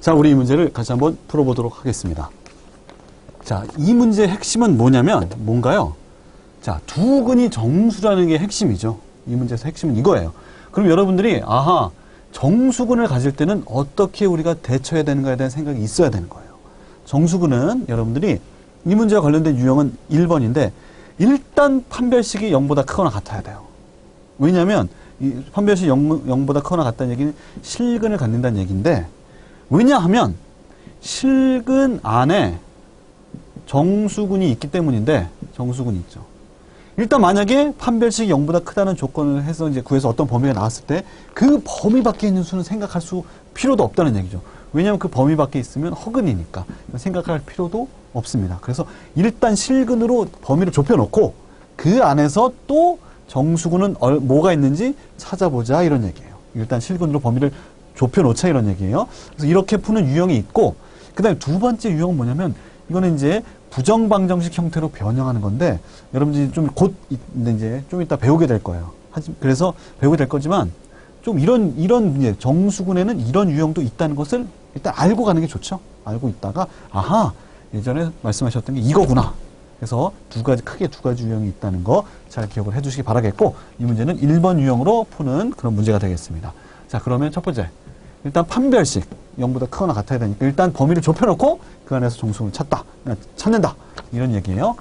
자, 우리 이 문제를 같이 한번 풀어보도록 하겠습니다. 자, 이 문제의 핵심은 뭐냐면, 뭔가요? 자, 두 근이 정수라는 게 핵심이죠. 이 문제에서 핵심은 이거예요. 그럼 여러분들이, 아하, 정수근을 가질 때는 어떻게 우리가 대처해야 되는가에 대한 생각이 있어야 되는 거예요. 정수근은 여러분들이 이 문제와 관련된 유형은 1번인데, 일단 판별식이 0보다 크거나 같아야 돼요. 왜냐하면 이 판별식 0, 0보다 크거나 같다는 얘기는 실근을 갖는다는 얘기인데 왜냐하면 실근 안에 정수군이 있기 때문인데 정수군이 있죠. 일단 만약에 판별식 0보다 크다는 조건을 해서 이제 구해서 어떤 범위가 나왔을 때 그 범위 밖에 있는 수는 생각할 수 필요도 없다는 얘기죠. 왜냐하면 그 범위 밖에 있으면 허근이니까 생각할 필요도 없습니다. 그래서 일단 실근으로 범위를 좁혀놓고 그 안에서 또 정수군은 얼- 뭐가 있는지 찾아보자 이런 얘기예요. 일단 실근으로 범위를 좁혀놓자 이런 얘기예요. 그래서 이렇게 푸는 유형이 있고 그다음에 두 번째 유형은 뭐냐면 이거는 이제 부정방정식 형태로 변형하는 건데 여러분들이 좀 곧 이제 좀 이따 배우게 될 거예요. 그래서 배우게 될 거지만 좀 이런 이런 이제 정수군에는 이런 유형도 있다는 것을 일단 알고 가는 게 좋죠. 알고 있다가 아하 예전에 말씀하셨던 게 이거구나. 그래서 두 가지 크게 두 가지 유형이 있다는 거 잘 기억을 해주시기 바라겠고 이 문제는 1번 유형으로 푸는 그런 문제가 되겠습니다. 자 그러면 첫 번째 일단 판별식 0보다 크거나 같아야 되니까 일단 범위를 좁혀놓고 그 안에서 정수를 찾다 찾는다 이런 얘기예요.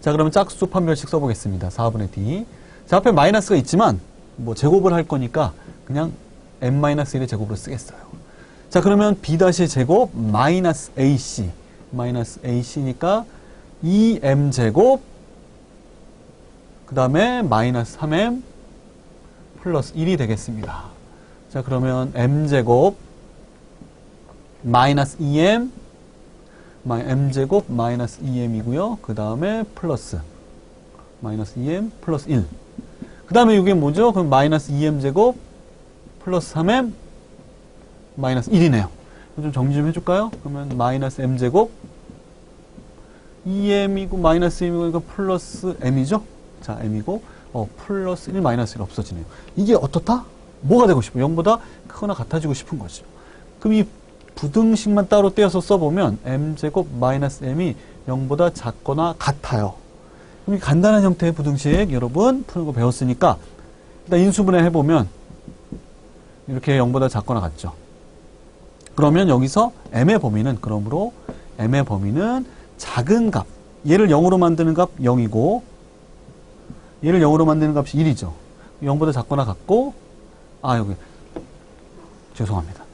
자 그러면 짝수 판별식 써보겠습니다. 4분의 d 자 앞에 마이너스가 있지만 뭐 제곱을 할 거니까 그냥 n-1의 제곱으로 쓰겠어요. 자 그러면 b 다시 제곱 마이너스 ac 마이너스 ac니까 2m 제곱 그 다음에 마이너스 3m 플러스 1이 되겠습니다. 자 그러면 m 제곱 마이너스 2m 마이- m 제곱 마이너스 2m이고요. 그 다음에 플러스 마이너스 2m 플러스 1. 그 다음에 이게 뭐죠? 그럼 마이너스 2m 제곱 플러스 3m 마이너스 1이네요. 좀 정리 좀 해줄까요? 그러면 마이너스 m 제곱 2m이고 마이너스 1이고 이거 플러스 m이죠? 자 m이고 어 플러스 1 마이너스 1 없어지네요. 이게 어떻다? 뭐가 되고 싶어? 0보다 크거나 같아지고 싶은 거죠. 그럼 이 부등식만 따로 떼어서 써보면 m제곱 마이너스 m이 0보다 작거나 같아요. 그럼 이 간단한 형태의 부등식 여러분 푸는 거 배웠으니까 일단 인수분해 해보면 이렇게 0보다 작거나 같죠. 그러면 여기서 m의 범위는 그러므로 m의 범위는 작은 값 얘를 0으로 만드는 값 0이고 얘를 0으로 만드는 값이 1이죠. 0보다 작거나 같고 아 여기 죄송합니다.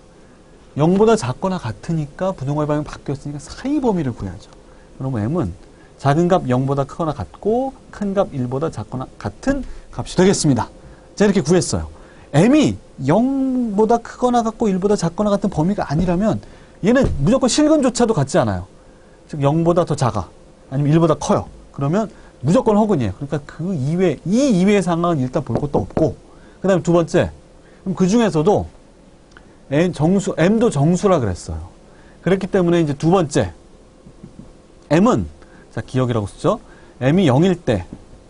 0보다 작거나 같으니까 부등호의 방향이 바뀌었으니까 사이 범위를 구해야죠. 그러면 m은 작은 값 0보다 크거나 같고 큰 값 1보다 작거나 같은 값이 되겠습니다. 자 이렇게 구했어요. m이 0보다 크거나 같고 1보다 작거나 같은 범위가 아니라면 얘는 무조건 실근조차도 같지 않아요. 즉 0보다 더 작아 아니면 1보다 커요. 그러면 무조건 허근이에요. 그러니까 그 이외 이 이외의 상황은 일단 볼 것도 없고 그 다음에 두 번째 그럼 그 중에서도 n 정수 m도 정수라 그랬어요. 그랬기 때문에 이제 두 번째 m은 자 기억이라고 쓰죠. m이 0일 때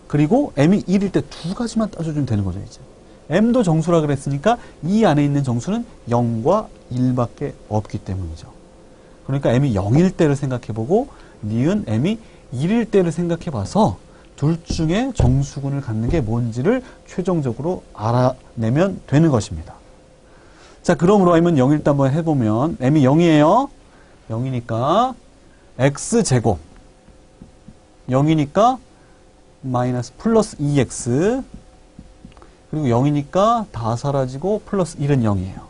그리고 m이 1일 때 두 가지만 따져주면 되는 거죠 이제. m도 정수라 그랬으니까 이 안에 있는 정수는 0과 1밖에 없기 때문이죠. 그러니까 m이 0일 때를 생각해보고 니은 m이 1일 때를 생각해봐서 둘 중에 정수군을 갖는 게 뭔지를 최종적으로 알아내면 되는 것입니다. 자, 그러므로 m은 0일 때 한번 해보면 m이 0이에요. 0이니까 x제곱 0이니까 마이너스 플러스 2x 그리고 0이니까 다 사라지고 플러스 1은 0이에요.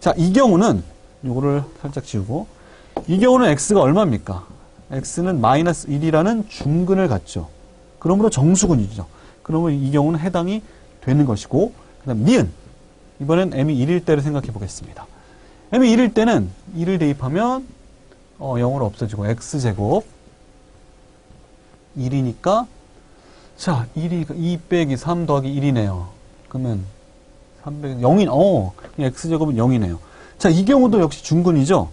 자, 이 경우는 요거를 살짝 지우고 이 경우는 x가 얼마입니까? X는 마이너스 1이라는 중근을 갖죠. 그러므로 정수근이죠. 그러면 이 경우는 해당이 되는 것이고 그 다음 니은 이번엔 m이 1일 때를 생각해 보겠습니다. m이 1일 때는 1을 대입하면 어, 0으로 없어지고 x제곱 1이니까 자 1이 2 빼기 3 더하기 1이네요. 그러면 3 빼기 0이 어 x제곱은 0이네요. 자 이 경우도 역시 중근이죠.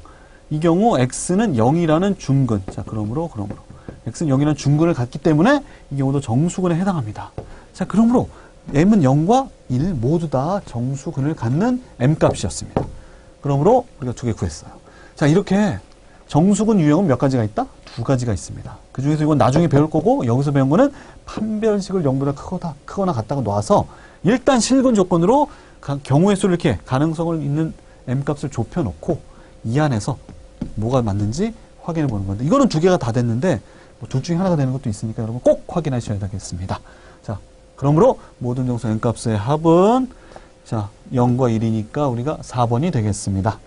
이 경우 x는 0이라는 중근. 자, 그러므로 그러므로 x는 0이라는 중근을 갖기 때문에 이 경우도 정수근에 해당합니다. 자, 그러므로 m은 0과 1 모두 다 정수근을 갖는 m 값이었습니다. 그러므로 우리가 두 개 구했어요. 자, 이렇게 정수근 유형은 몇 가지가 있다? 두 가지가 있습니다. 그 중에서 이건 나중에 배울 거고, 여기서 배운 거는 판별식을 0보다 크거나, 크거나 같다가 놔서, 일단 실근 조건으로 가- 경우의 수를 이렇게 가능성을 있는 m 값을 좁혀놓고, 이 안에서 뭐가 맞는지 확인해 보는 건데, 이거는 두 개가 다 됐는데, 뭐 둘 중에 하나가 되는 것도 있으니까 여러분 꼭 확인하셔야 되겠습니다. 자, 그러므로 모든 정수 n 값의 합은 자, 0과 1이니까 우리가 4번이 되겠습니다.